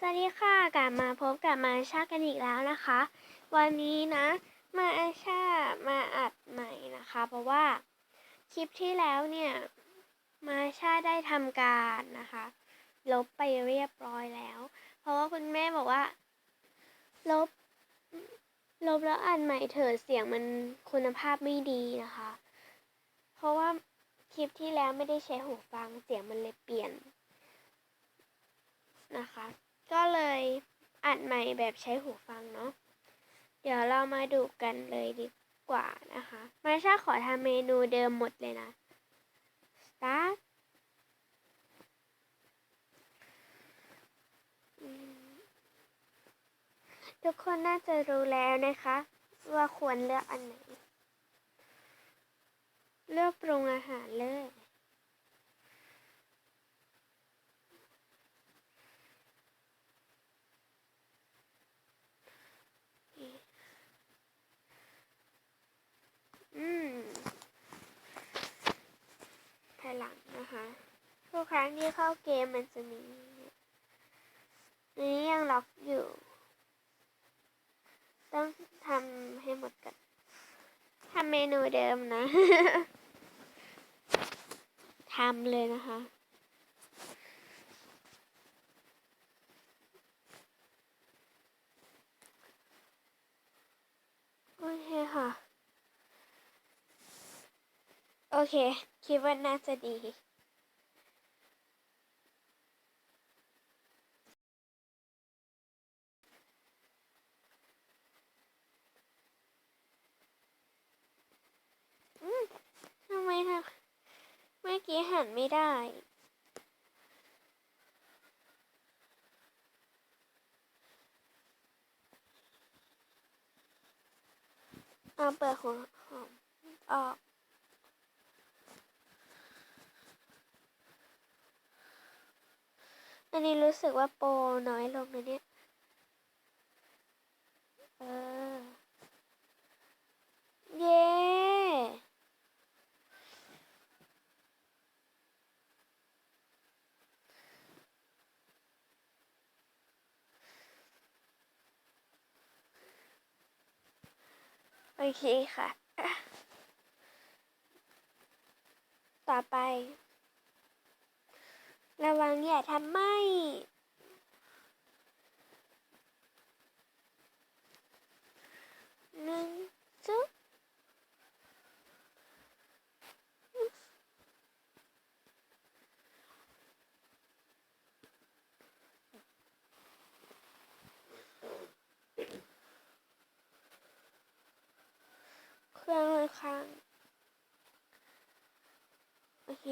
สวัสดีค่ะกลับมาพบกับมาชากันอีกแล้วนะคะ วันนี้นะมาชามาอัดใหม่นะคะ เพราะว่าคลิปที่แล้วเนี่ย มาชาได้ทำการนะคะ ลบไปเรียบร้อยแล้ว เพราะว่าคุณแม่บอกว่า ลบ ลบแล้วอัดใหม่เถอะเสียงมันคุณภาพไม่ดีนะคะ เพราะว่าคลิปที่แล้วไม่ได้ใช้หูฟังเสียงมันเลยเปลี่ยนนะคะ ก็เลยอัดใหม่แบบใช้หูฟังเนาะ เดี๋ยวเรามาดูกันเลยดีกว่านะคะ มาชาขอทำเมนูเดิมหมดเลยนะ start ทุกคนน่าจะรู้แล้วนะคะ ว่าควรเลือกอันไหน เลือกปรุงอาหารเลย อืมภาย หลังนะคะทุกครั้งที่เข้าเกมมันจะมีนี้ยังล็อกอยู่ ต้องทำให้หมดกันทำเมนูเดิมนะทำเลยนะคะ โอเคค่ะ โอเค คิดว่าน่าจะดีอืมทำไมนะเมื่อกี้หันไม่ได้ เอาเปิดหัวหอมออก อันนี้รู้สึกว่าโปรน้อยลงนะเนี่ย เออ เย้โอเคค่ะ ต่อไป ระวังอย่าทำไหมหนึ่งจุดเครื่องมันค้าง โอเค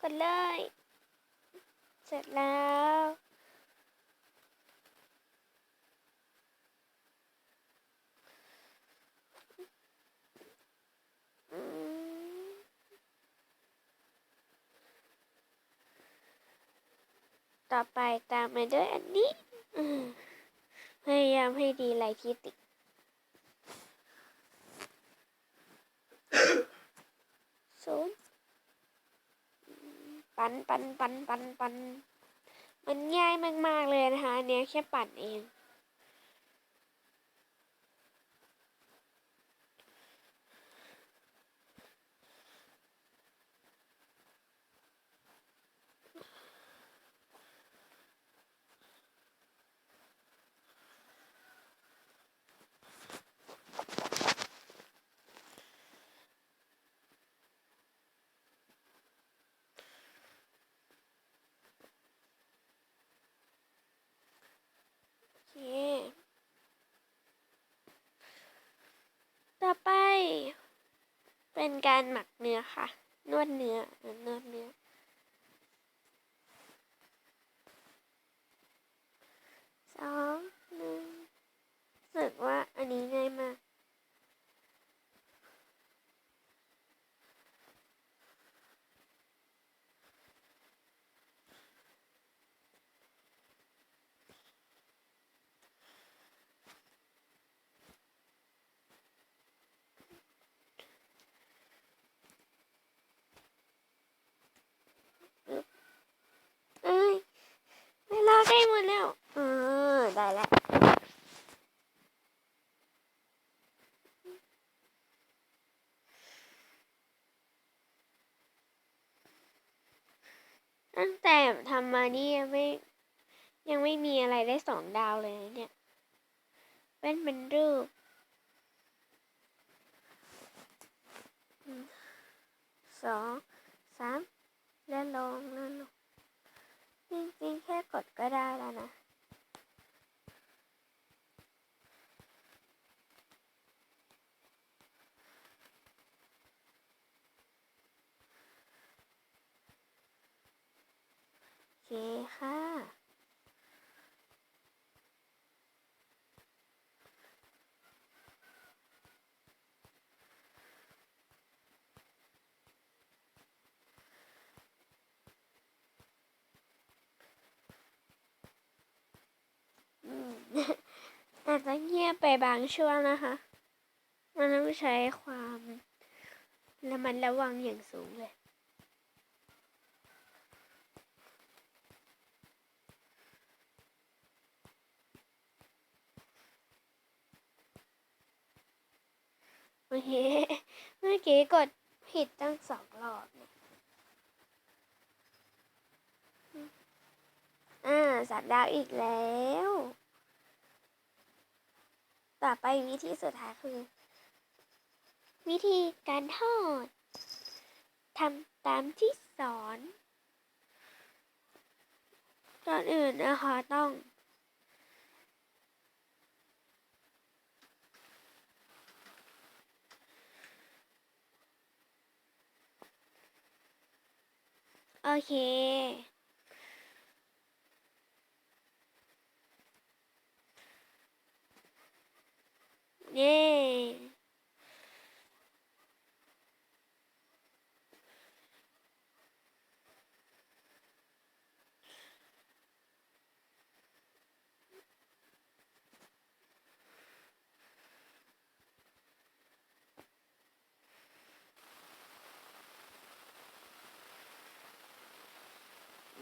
กด เลย เสร็จแล้วต่อไปตามมาด้วยอันนี้ พยายามให้ดีไลท์ที่ติด ศูนย์ ปันปันปันปันปั่นมันง่ายมากๆเลยนะคะอันเนี้ยแค่ปั่นเอง โอเค ต่อไป เป็นการหมักเนื้อค่ะ นวดเนื้อเออนวดเนื้อ สองหนึ่งรู้สึกว่าอันนี้ง่ายมาก โตั้งแต่ทำมานี่ยังไม่ ยังไม่มีอะไรได้สองดาวเลยเนี่ย เป็นเป็นรูปสองสามแล้วลงแล้วลงจริงๆแค่กดก็ได้แล้วนะ เคค่ะอืมอาจจะเงียบไปบางช่วงนะคะ มันต้องใช้ความระมัดระวังอย่างสูงเลย โอเคเมื่อกี้กดผิดตั้งสองรอบเนี่ยอ่าสัตว์ดาวอีกแล้ว ต่อไปวิธีสุดท้ายคือ วิธีการทอดทำตามที่สอนก่อนอื่นนะคะต้อง โอเค เย้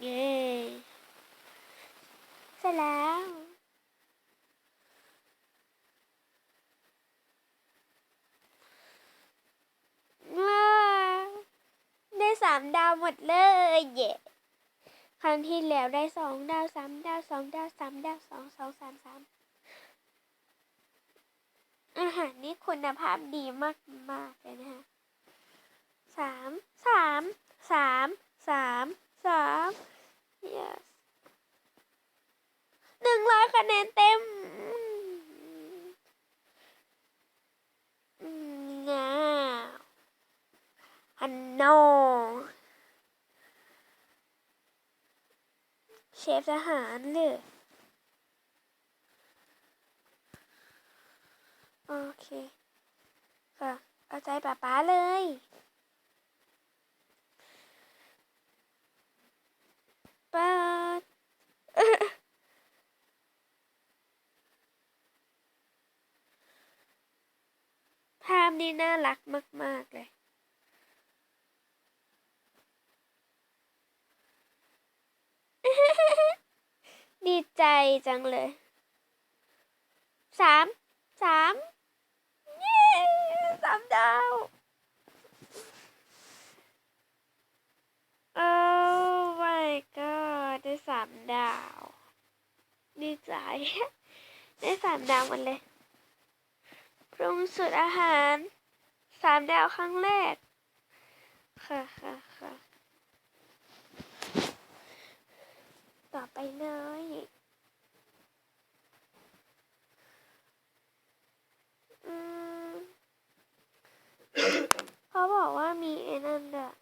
เย้ เสร็จแล้วได้สามดาวหมดเลยเย่ครั้งที่แล้วได้สองดาวสามดาวสองดาวสามดาวสองสองสามสามอาหารนี่คุณภาพดีมากมากเลยนะคะสามสามสามสามสาม yes หนึ่งร้อยคะแนนเต็มอืมง่าฮันโนเชฟทหารเลยโอเคค่ะเอาใจป๊าป๊าเลยปิด ภาพนี้น่ารักมาก ๆ เลย ดีใจจังเลย สาม สาม เย้สามดาวโอ้ my god ได้สามดาว ดีใจ ได้สามดาวหมดเลย ปรุงสุดอาหารสามดาวครั้งแรก ค่ะค่ะค่ะต่อไปเลยอืมเขาบอกว่ามีไอ้นั่นด้วย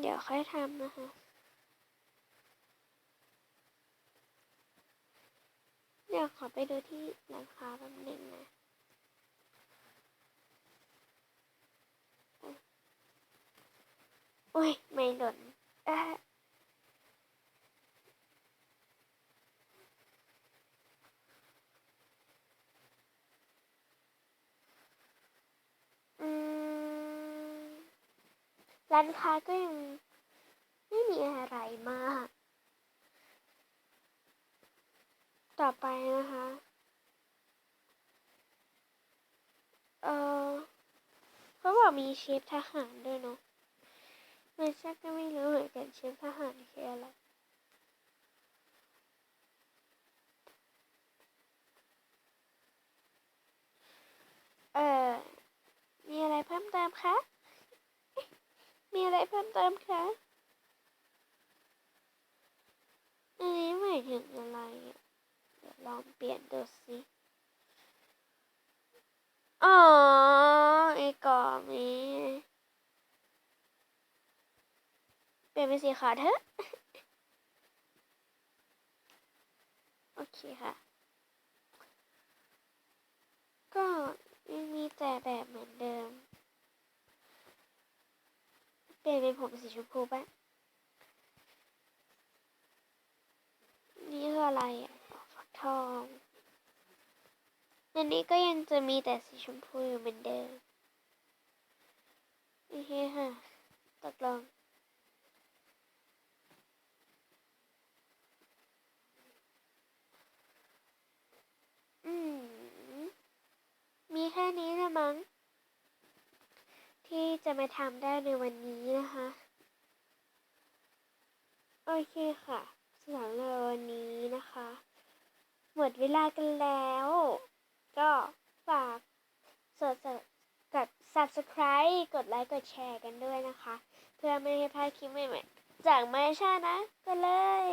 เดี๋ยวค่อยทำนะคะเดี๋ยวขอไปดูที่ร้านค้าแป๊บนึงนะ อุ้ย ไม่หล่นร้านค้าก็ยังไม่มีอะไรมาก ต่อไปนะคะ เออเขาบอกมีเชฟทหารด้วยเนาะ ไมาชาก็ไม่รู้เหมือนกันชุดทหารคืออะไรเออมีอะไรเพิ่มเติมคะ มีอะไรเพิ่มเติมคะอันนี้หมายถึงอะไรเดี๋ยวลองเปลี่ยนดูสิอ๋อไอ้กล่องนี้ เป ลี่ยนเป็นสีขาวเถอะ โอเคค่ะ ก็ยังมีแต่แบบเหมือนเดิม เปลี่ยนเป็นผมสีชมพูบ้างนี่คืออะไรอะฟักทองอันนี้ก็ยังจะมีแต่สีชมพูอยู่เหมือนเดิมโอเคค่ะ ตกลง อืม มีแค่นี้ละมั้ง ที่ จะมาทำได้ในวันนี้นะคะ โอเคค่ะสำหรับวันนี้นะคะ หมดเวลากันแล้ว ก็ฝากกดกด subscribe กดไลค์ กดแชร์กันด้วยนะคะ เพื่อไม่ให้พลาดคลิปใหม่ๆ จากมาชานะก็เลย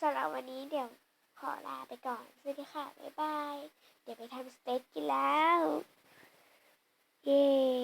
สำหรับวันนี้เดี๋ยวขอลาไปก่อนสวัสดีค่ะ บ๊ายบาย เดี๋ยวไปทำสเต็กกินแล้ว เย้